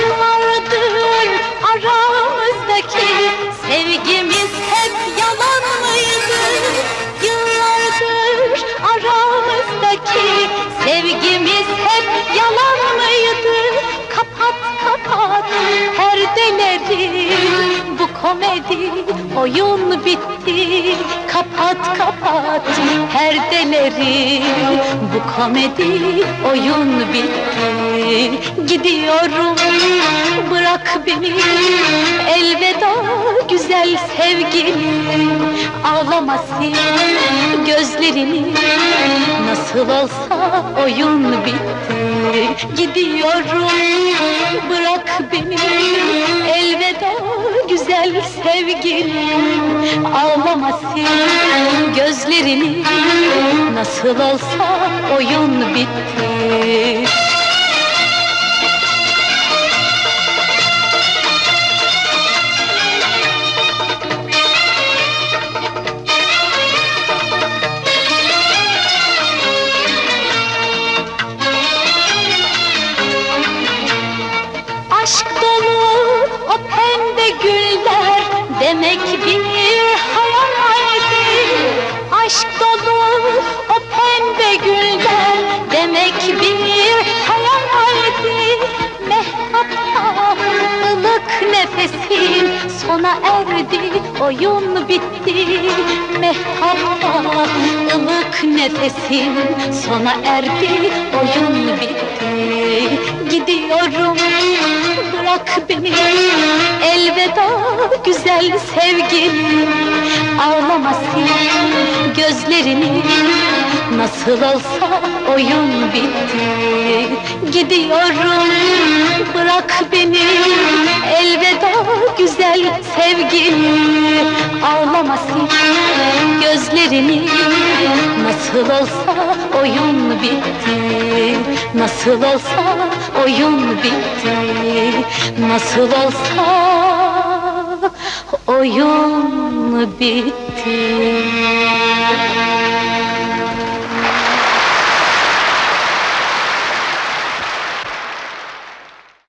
Yıllardır aramızdaki sevgimiz hep yalan mıydı? Yıllardır aramızdaki sevgimiz hep yalan bu komedi oyun bitti. Kapat kapat perdeleri bu komedi oyun bitti. Gidiyorum bırak beni. Elveda güzel sevgilim Ağlama sil gözlerini. Nasıl olsa oyun bitti. Gidiyorum bırak beni sevgilim Ağlama sil gözlerini nasıl olsa oyun bitti. Aşk dolu o pembe güller demek bir hayaldi. Aşk dolu o pembe güller demek bir hayaldi. Mehtapta ılık nefesim sona erdi, oyun bitti. Mehtapta ılık nefesim sona erdi, oyun bitti. Gidiyorum bırak beni elveda güzel sevgilim Ağlama sil gözlerini. Nasıl olsa oyun bitti Gidiyorum bırak beni. Elveda güzel sevgilim Ağlama sil gözlerini. Nasıl olsa oyun bitti Nasıl olsa oyun bitti. Nasıl olsa Oyun bitti.